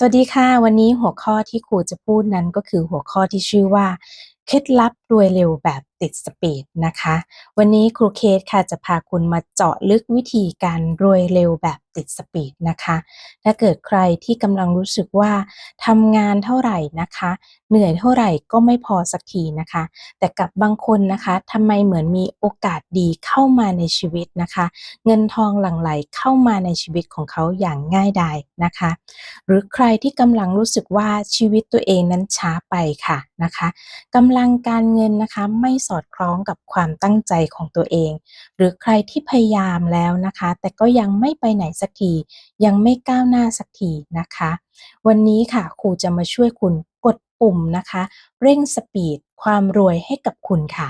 สวัสดีค่ะ วันนี้หัวข้อที่ครูจะพูดนั้นก็คือหัวข้อที่ชื่อว่า เคล็ดลับรวยเร็วแบบ ติดสปีดนะคะ วันนี้ครูเคสค่ะจะพาคุณมาเจาะลึกวิธีการรวยเร็วแบบติดสปีดนะคะ ถ้าเกิดใครที่กำลังรู้สึกว่าทำงานเท่าไหร่นะคะ เหนื่อยเท่าไหร่ก็ไม่พอสักทีนะคะ แต่กับบางคนนะคะทำไมเหมือนมีโอกาสดีเข้ามาในชีวิตนะคะ เงินทองหลั่งไหลเข้ามาในชีวิตของเขาอย่างง่ายดายนะคะ หรือใครที่กำลังรู้สึกว่าชีวิตตัวเองนั้นช้าไปค่ะนะคะกำลังการเงินนะคะไม่สอดคล้องกับความตั้งใจของตัวเอง หรือใครที่พยายามแล้วนะคะ แต่ก็ยังไม่ไปไหนสักที ยังไม่ก้าวหน้าสักทีนะคะ วันนี้ค่ะครูจะมาช่วยคุณกดปุ่มนะคะ เร่งสปีดความรวยให้กับคุณค่ะ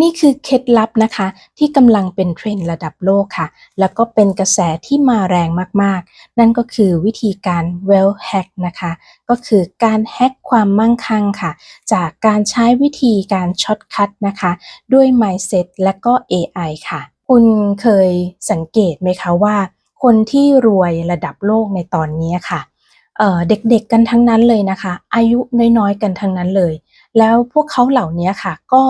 นี่คือเคล็ดลับนะคะ ที่กำลังเป็นเทรนด์ระดับโลกค่ะ แล้วก็เป็นกระแสที่มาแรงมากๆ นั่นก็คือวิธีการ wealth hack นะคะ ก็คือการแฮกความมั่งคั่งค่ะ จากการใช้วิธีการช็อตคัทนะคะ ด้วย mindset และก็ AI ค่ะ คุณเคยสังเกตไหมคะว่า คนที่รวยระดับโลกในตอนนี้ค่ะเเด็กๆกันทั้งนั้นเลยนะคะ อายุน้อยๆกันทั้งนั้นเลย แล้วพวกเขาเหล่านี้ค่ะก็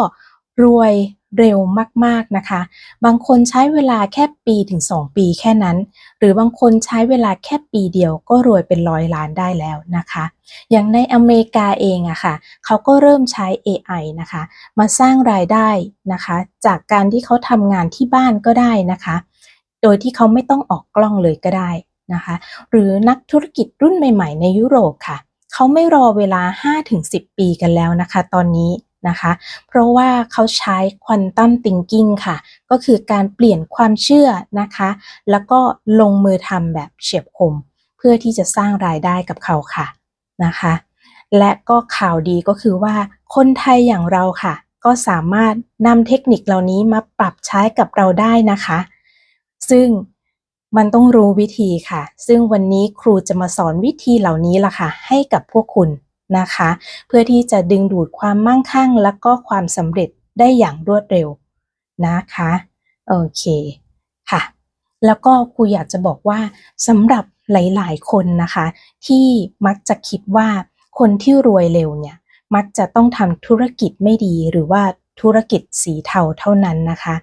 รวยเร็วมากๆนะคะ บางคนใช้เวลาแค่ปีถึง 2 ปีแค่นั้น หรือบางคนใช้เวลาแค่ปีเดียวก็รวยเป็นร้อยล้านได้แล้วนะคะ อย่างในอเมริกาเองอะค่ะเขาก็เริ่มใช้ AI นะคะ มาสร้างรายได้นะคะ จากการที่เขาทำงานที่บ้านก็ได้นะคะ โดยที่เขาไม่ต้องออกกล้องเลยก็ได้นะคะ หรือนักธุรกิจรุ่นใหม่ ๆ ในยุโรปค่ะ เขาไม่รอเวลา 5-10 ปีกันแล้วนะคะ ตอนนี้ นะคะ เพราะว่าเขาใช้ควอนตัมติงกิ้งค่ะ ก็คือการเปลี่ยนความเชื่อนะคะ แล้วก็ลงมือทำแบบเฉียบคม เพื่อที่จะสร้างรายได้กับเขาค่ะนะคะ และก็ข่าวดีก็คือว่าคนไทยอย่างเราค่ะ ก็สามารถนำเทคนิคเหล่านี้มาปรับใช้กับเราได้นะคะ ซึ่งมันต้องรู้วิธีค่ะ ซึ่งวันนี้ครูจะมาสอนวิธีเหล่านี้ล่ะค่ะ ให้กับพวกคุณ นะคะ เพื่อที่จะดึงดูดความมั่งคั่ง และก็ความสำเร็จได้อย่างรวดเร็วนะคะโอเคค่ะ แล้วก็ครูอยากจะบอกว่าสำหรับหลายๆ คนนะคะ ที่มักจะคิดว่าคนที่รวยเร็วเนี่ยมักจะต้องทำธุรกิจไม่ดีหรือว่าธุรกิจสีเทาเท่านั้นนะคะ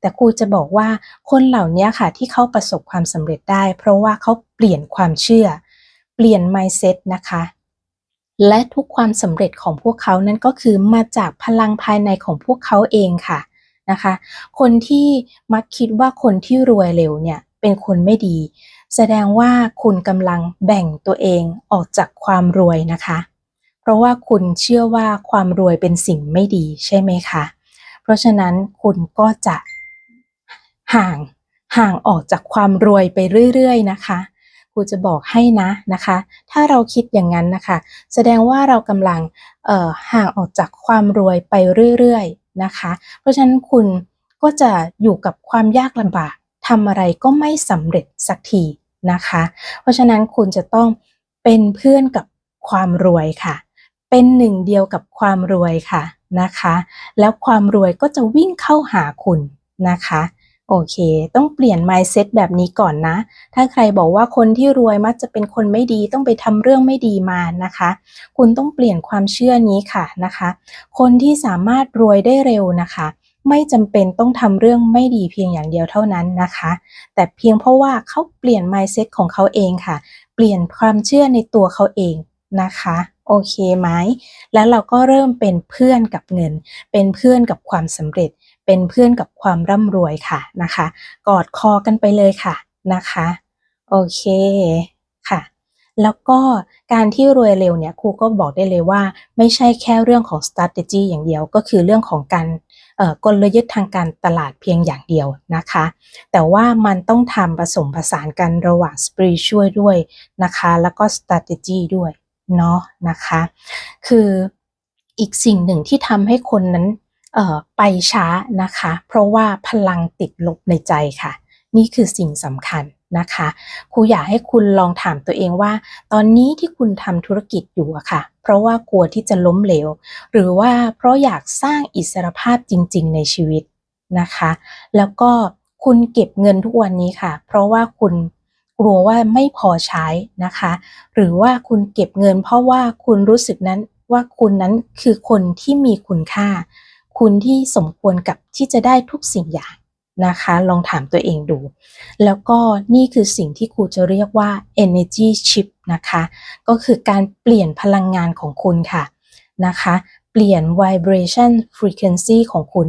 แต่ครูจะบอกว่าคนเหล่านี้ค่ะที่เขาประสบความสำเร็จได้ เพราะว่าเขาเปลี่ยนความเชื่อ เปลี่ยน mindset นะคะ และทุกความสำเร็จของพวกเขานั้นก็คือมาจากพลังภายในของพวกเขาเองค่ะนะคะ คนที่มักคิดว่าคนที่รวยเร็วเนี่ยเป็นคนไม่ดี แสดงว่าคุณกำลังแบ่งตัวเองออกจากความรวยนะคะ เพราะว่าคุณเชื่อว่าความรวยเป็นสิ่งไม่ดีใช่ไหมคะ เพราะฉะนั้นคุณก็จะห่างห่างออกจากความรวยไปเรื่อย ๆ นะคะ ครูจะบอกให้นะนะคะ ถ้าเราคิดอย่างนั้นนะคะ แสดงว่าเรากำลังห่างออกจากความรวยไปเรื่อยๆนะคะ เพราะฉะนั้นคุณก็จะอยู่กับความยากลำบากทำอะไรก็ไม่สำเร็จสักทีนะคะ เพราะฉะนั้นคุณจะต้องเป็นเพื่อนกับความรวยค่ะ เป็นหนึ่งเดียวกับความรวยค่ะนะคะ แล้วความรวยก็จะวิ่งเข้าหาคุณนะคะ โอเค ต้องเปลี่ยน mindset แบบนี้ก่อนนะ ถ้าใครบอกว่าคนที่รวยมักจะเป็นคนไม่ดี ต้องไปทำเรื่องไม่ดีมานะคะ คุณต้องเปลี่ยนความเชื่อนี้ค่ะนะคะ คนที่สามารถรวยได้เร็วนะคะ ไม่จำเป็นต้องทำเรื่องไม่ดีเพียงอย่างเดียวเท่านั้นนะคะ แต่เพียงเพราะว่าเขาเปลี่ยน mindset ของเขาเองค่ะ เปลี่ยนความเชื่อในตัวเขาเองนะคะโอเคไหม แล้วเราก็เริ่มเป็นเพื่อนกับเงิน เป็นเพื่อนกับความสำเร็จ เป็นเพื่อนกับความร่ำรวยค่ะนะคะ กอดคอกันไปเลยค่ะนะคะ โอเคค่ะ แล้วก็การที่รวยเร็วเนี่ยครูก็บอกได้เลยว่า ไม่ใช่แค่เรื่องของ strategy อย่างเดียวก็คือเรื่องของการกลยุทธ์ทางการตลาดเพียงอย่างเดียวนะคะ แต่ว่ามันต้องทำผสมผสานกันระหว่าง spiritual ด้วยนะคะ แล้วก็ strategy ด้วยเนาะนะคะ คืออีกสิ่งหนึ่งที่ทำให้คนนั้น ไปช้านะคะ เพราะว่าพลังติดลบในใจค่ะ นี่คือสิ่งสำคัญนะคะครูอยากให้คุณลองถามตัวเองว่า ตอนนี้ที่คุณทำธุรกิจอยู่อะค่ะ เพราะว่ากลัวที่จะล้มเหลว หรือว่าเพราะอยากสร้างอิสรภาพจริง ๆ ในชีวิตนะคะ แล้วก็คุณเก็บเงินทุกวันนี้ค่ะ เพราะว่าคุณกลัวว่าไม่พอใช้นะคะ หรือว่าคุณเก็บเงินเพราะว่าคุณรู้สึกนั้นว่าคุณนั้นคือคนที่มีคุณค่า คุณที่สมควรกับที่จะได้ทุกสิ่งอย่างนะคะ ลองถามตัวเองดู แล้วก็นี่คือสิ่งที่ครูจะเรียกว่า energy shift นะคะ ก็คือการเปลี่ยนพลังงานของคุณค่ะนะคะ เปลี่ยน vibration frequency ของคุณ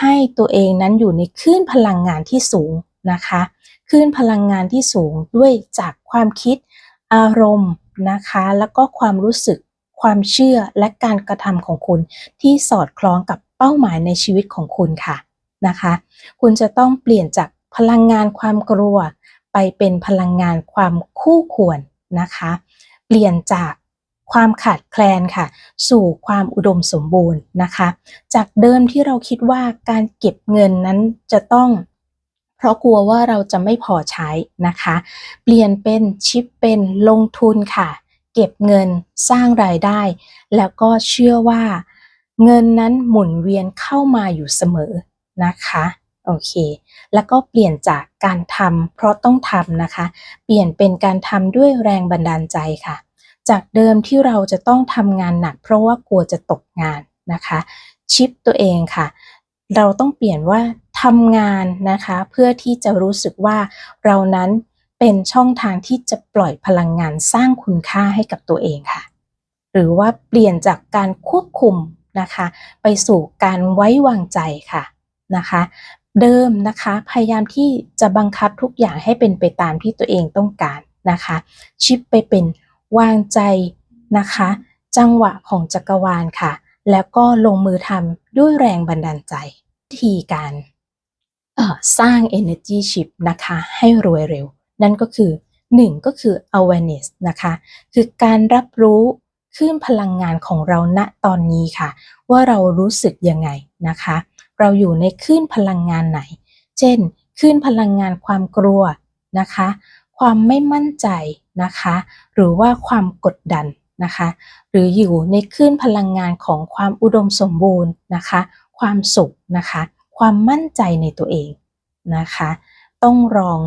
ให้ตัวเองนั้นอยู่ในคลื่นพลังงานที่สูงนะคะคลื่นพลังงานที่สูงด้วยจากความคิดอารมณ์นะคะ แล้วก็ความรู้สึกความเชื่อและการกระทำของคุณที่สอดคล้องกับ เป้าหมายในชีวิตของคุณค่ะนะคะ คุณจะต้องเปลี่ยนจากพลังงานความกลัว ไปเป็นพลังงานความคู่ควรนะคะ เปลี่ยนจากความขาดแคลนค่ะ สู่ความอุดมสมบูรณ์นะคะ จากเดิมที่เราคิดว่าการเก็บเงินนั้นจะต้อง เพราะกลัวว่าเราจะไม่พอใช้นะคะ เปลี่ยนเป็นชิปเป็นลงทุนค่ะ เก็บเงินสร้างรายได้ แล้วก็เชื่อว่า เงินนั้นหมุนเวียนเข้ามาอยู่เสมอนะคะโอเค แล้วก็เปลี่ยนจากการทำเพราะต้องทำนะคะ เปลี่ยนเป็นการทำด้วยแรงบันดาลใจค่ะ จากเดิมที่เราจะต้องทำงานหนัก เพราะว่ากลัวจะตกงานนะคะ ชิปตัวเองค่ะ เราต้องเปลี่ยนว่าทำงานนะคะ เพื่อที่จะรู้สึกว่าเรานั้นเป็นช่องทางที่จะปล่อยพลังงานสร้างคุณค่าให้กับตัวเองค่ะ หรือว่าเปลี่ยนจากการควบคุม นะคะ ไปสู่การไว้วางใจค่ะนะคะ เดิมนะคะพยายามที่จะบังคับทุกอย่างให้เป็นไปตามที่ตัวเองต้องการนะคะ ชิปไปเป็นวางใจนะคะ จังหวะของจักรวาลค่ะ แล้วก็ลงมือทำด้วยแรงบันดาลใจวิธีการสร้าง energy shift นะคะ ให้รวยเร็ว นั่นก็คือ 1 ก็คือ awareness นะคะ คือการรับรู้ คลื่นพลังงานของเราณตอนนี้ค่ะ ว่าเรารู้สึกยังไงนะคะ เราอยู่ในคลื่นพลังงานไหน เช่นคลื่นพลังงานความกลัวนะคะ ความไม่มั่นใจนะคะ หรือว่าความกดดันนะคะ หรืออยู่ในคลื่นพลังงานของความอุดมสมบูรณ์นะคะ ความสุขนะคะ ความมั่นใจในตัวเองนะคะ ต้องลอง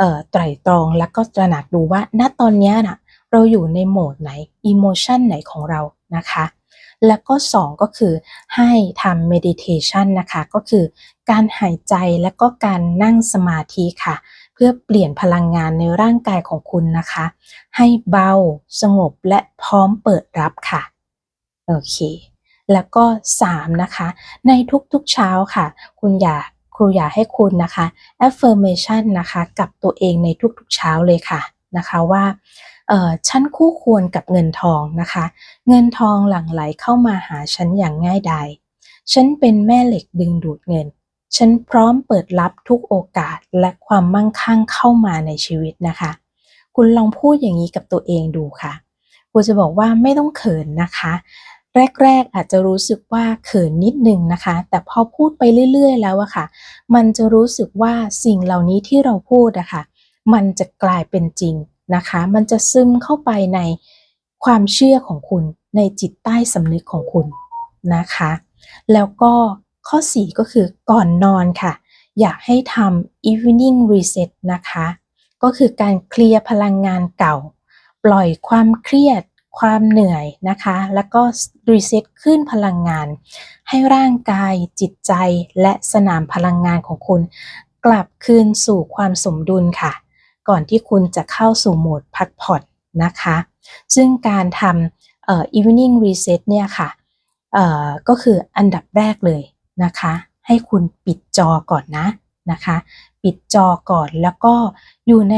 ออไตร่ตรองแล้วก็ตระหนักดูว่าณตอนนี้นะ เราอยู่ในโหมดไหนอิโมชันไหนของเรานะคะ แล้วก็ 2 ก็คือให้ทำ meditation นะคะ ก็คือการหายใจและก็การนั่งสมาธิค่ะ เพื่อเปลี่ยนพลังงานในร่างกายของคุณนะคะ ให้เบาสงบและพร้อมเปิดรับค่ะ โอเค แล้วก็ 3 นะคะ ในทุกๆเช้าค่ะ คุณอยากครูอยากให้คุณนะคะ affirmation นะคะ กับตัวเองในทุกๆเช้าเลยค่ะนะคะว่า ฉันคู่ควรกับเงินทองนะคะ เงินทองหลั่งไหลเข้ามาหาฉันอย่างง่ายดายฉันเป็นแม่เหล็กดึงดูดเงิน ฉันพร้อมเปิดรับทุกโอกาสและความมั่งคั่งเข้ามาในชีวิตนะคะ คุณลองพูดอย่างนี้กับตัวเองดูค่ะครูจะบอกว่าไม่ต้องเขินนะคะ แรกๆอาจจะรู้สึกว่าเขินนิดนึงนะคะ แต่พอพูดไปเรื่อย ๆ แล้วอะค่ะ มันจะรู้สึกว่าสิ่งเหล่านี้ที่เราพูดอะค่ะ มันจะกลายเป็นจริง นะคะ มันจะซึมเข้าไปในความเชื่อของคุณ ในจิตใต้สำนึกของคุณนะคะ แล้วก็ข้อ 4 ก็คือก่อนนอนค่ะ อยากให้ทำ evening reset นะคะ ก็คือการเคลียร์พลังงานเก่า ปล่อยความเครียด ความเหนื่อยนะคะ แล้วก็รีเซ็ตขึ้นพลังงาน ให้ร่างกาย จิตใจ และสนามพลังงานของคุณ กลับคืนสู่ความสมดุลค่ะ ก่อนที่คุณจะเข้าสู่โหมดพักผ่อนนะคะ ซึ่งการทำเอ่อ evening reset เนี่ยค่ะเอ่อก็คืออันดับแรกเลยนะคะ ให้คุณปิดจอก่อนนะนะคะ ปิดจอก่อนแล้วก็อยู่ใน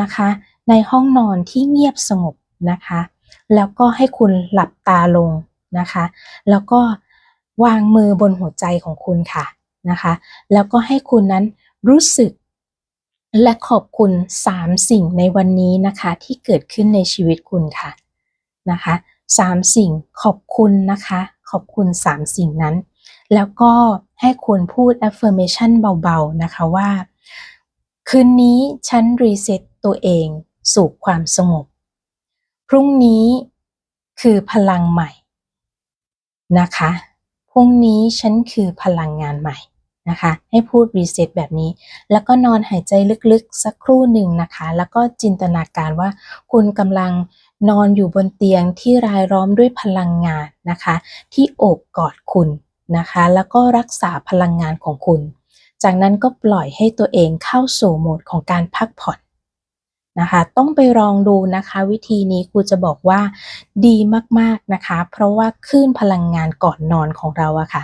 นะคะในห้องนอนที่เงียบสงบนะคะ แล้วก็ให้คุณหลับตาลงนะคะ แล้วก็วางมือบนหัวใจของคุณค่ะนะคะ แล้วก็ให้คุณนั้นรู้สึก และขอบคุณ 3 สิ่งในวันนี้นะคะที่เกิดขึ้นในชีวิตคุณค่ะนะคะ3สิ่งขอบคุณนะคะ ขอบคุณ 3 สิ่งนั้น แล้วก็ให้คุณพูด affirmation เบาๆนะคะว่า คืนนี้ฉันรีเซ็ตตัวเองสู่ความสงบ พรุ่งนี้คือพลังใหม่นะคะ พรุ่งนี้ฉันคือพลังงานใหม่ นะคะ ให้พูดรีเซ็ตแบบนี้ แล้วก็นอนหายใจลึกๆ สักครู่หนึ่งนะคะ แล้วก็จินตนาการว่าคุณกำลังนอนอยู่บนเตียงที่รายล้อมด้วยพลังงานนะคะ ที่โอบกอดคุณนะคะ แล้วก็รักษาพลังงานของคุณ จากนั้นก็ปล่อยให้ตัวเองเข้าสู่โหมดของการพักผ่อน นะคะ ต้องไปลองดูนะคะ วิธีนี้ครูจะบอกว่าดีมากๆนะคะ เพราะว่าคลื่นพลังงานก่อนนอนของเราอะค่ะ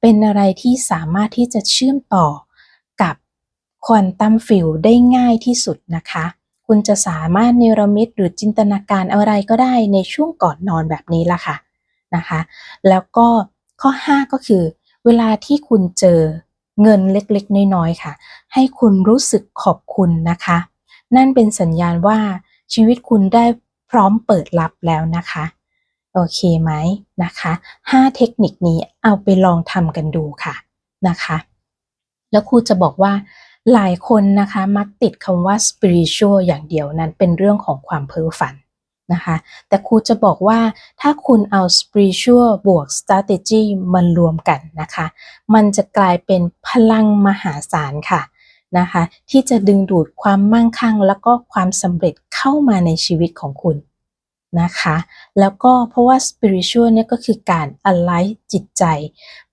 เป็นอะไรที่สามารถที่จะเชื่อมต่อกับควอนตัมฟิลได้ง่ายที่สุดนะคะ คุณจะสามารถเนรมิตหรือจินตนาการอะไรก็ได้ในช่วงก่อนนอนแบบนี้ละค่ะนะคะ แล้วก็ข้อ 5 ก็คือ เวลาที่คุณเจอเงินเล็กๆ น้อยๆค่ะ ให้คุณรู้สึกขอบคุณนะคะ นั่นเป็นสัญญาณว่าชีวิตคุณได้พร้อมเปิดรับแล้วนะคะ โอเคไหมนะคะ5เทคนิคนี้เอาไปลองทำกันดูค่ะนะคะ แล้วครูจะบอกว่าหลายคนนะคะมักติดคำว่า spiritual อย่างเดียวนั้นเป็นเรื่องของความเพ้อฝันนะคะแต่ครูจะบอกว่าถ้าคุณเอา spiritual บวก strategy มันรวมกันนะคะ มันจะกลายเป็นพลังมหาศาลค่ะ นะคะ ที่จะดึงดูดความมั่งคั่ง แล้วก็ความสำเร็จเข้ามาในชีวิตของคุณนะคะ แล้วก็เพราะว่า spiritual เนี่ยก็คือการ align จิตใจ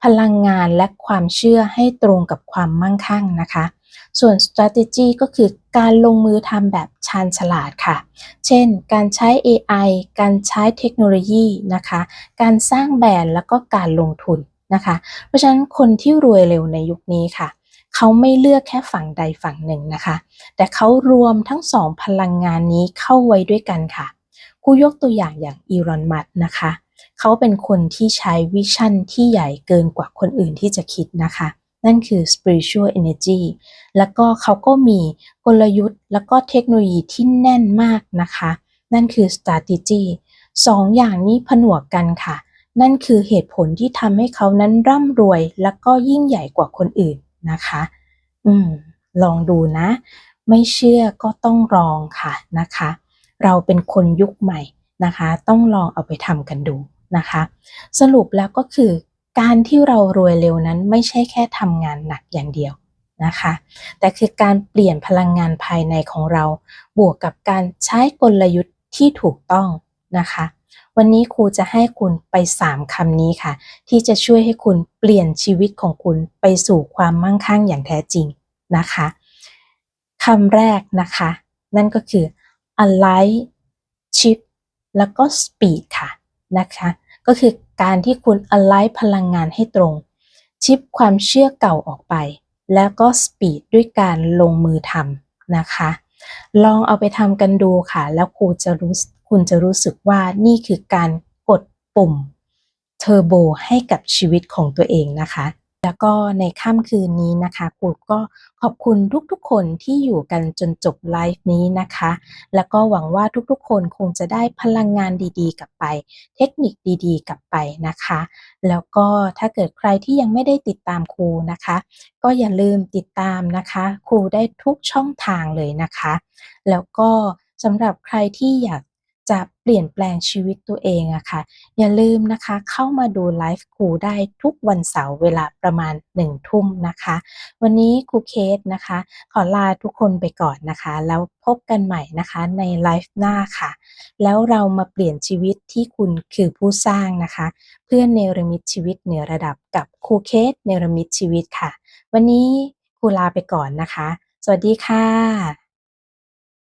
พลังงานและความเชื่อให้ตรงกับความมั่งคั่งนะคะ ส่วน strategy ก็คือการลงมือทำแบบชาญฉลาดค่ะ เช่น การใช้ AI การใช้เทคโนโลยีนะคะ การสร้างแบรนด์แล้วก็การลงทุนนะคะ เพราะฉะนั้นคนที่รวยเร็วในยุคนี้ค่ะ เขาไม่เลือกแค่ฝั่งใดฝั่งหนึ่งนะคะ แต่เขารวมทั้งสองพลังงานนี้เข้าไว้ด้วยกันค่ะกูยกตัวอย่างอย่างอีรอนมัสนะคะ เขาเป็นคนที่ใช้วิชั่นที่ใหญ่เกินกว่าคนอื่นที่จะคิดนะคะ นั่นคือ spiritual energy แล้วก็เขาก็มีกลยุทธ์ แล้วก็เทคโนโลยีที่แน่นมากนะคะ นั่นคือ strategy สองอย่างนี้ผนวกกันค่ะ นั่นคือเหตุผลที่ทำให้เขานั้นร่ำรวย แล้วก็ยิ่งใหญ่กว่าคนอื่น นะคะ อืม ลองดูนะ ไม่เชื่อก็ต้องลองค่ะนะคะ เราเป็นคนยุคใหม่นะคะ ต้องลองเอาไปทำกันดูนะคะ สรุปแล้วก็คือ การที่เรารวยเร็วนั้นไม่ใช่แค่ทำงานหนักอย่างเดียวนะคะ แต่คือการเปลี่ยนพลังงานภายในของเรา บวกกับการใช้กลยุทธ์ที่ถูกต้องนะคะ วันนี้ครูจะให้คุณไป 3คำนี้ค่ะ ที่จะช่วยให้คุณเปลี่ยนชีวิตของคุณไปสู่ความมั่งคั่งอย่างแท้จริงนะคะคำแรกนะคะ นั่นก็คือ align chip แล้วก็ speed ค่ะนะคะก็คือการที่คุณ align พลังงานให้ตรง ชิปความเชื่อเก่าออกไป แล้วก็ speed ด้วยการลงมือทำนะคะ ลองเอาไปทำกันดูค่ะ แล้วครูจะรู้ คุณจะรู้สึกว่านี่คือการกดปุ่มเทอร์โบให้กับชีวิตของตัวเองนะคะ แล้วก็ในค่ำคืนนี้นะคะครูก็ขอบคุณทุกๆ คนที่อยู่กันจนจบไลฟ์นี้นะคะ แล้วก็หวังว่าทุกๆ คนคงจะได้พลังงานดีๆ กลับไป เทคนิคดีๆ กลับไปนะคะ แล้วก็ถ้าเกิดใครที่ยังไม่ได้ติดตามครูนะคะ ก็อย่าลืมติดตามนะคะ ครูได้ทุกช่องทางเลยนะคะ แล้วก็สำหรับใครที่อยาก จะเปลี่ยนแปลงชีวิตตัวเองอะค่ะ อย่าลืมนะคะเข้ามาดูไลฟ์ครูได้ทุกวันเสาร์เวลาประมาณหนึ่งทุ่มนะคะ วันนี้ครูเคสนะคะ ขอลาทุกคนไปก่อนนะคะ แล้วพบกันใหม่นะคะในไลฟ์หน้าค่ะ แล้วเรามาเปลี่ยนชีวิตที่คุณคือผู้สร้างนะคะ เพื่อเนรมิตชีวิตเหนือระดับกับครูเคสเนรมิตชีวิตค่ะ วันนี้ครูลาไปก่อนนะคะ สวัสดีค่ะ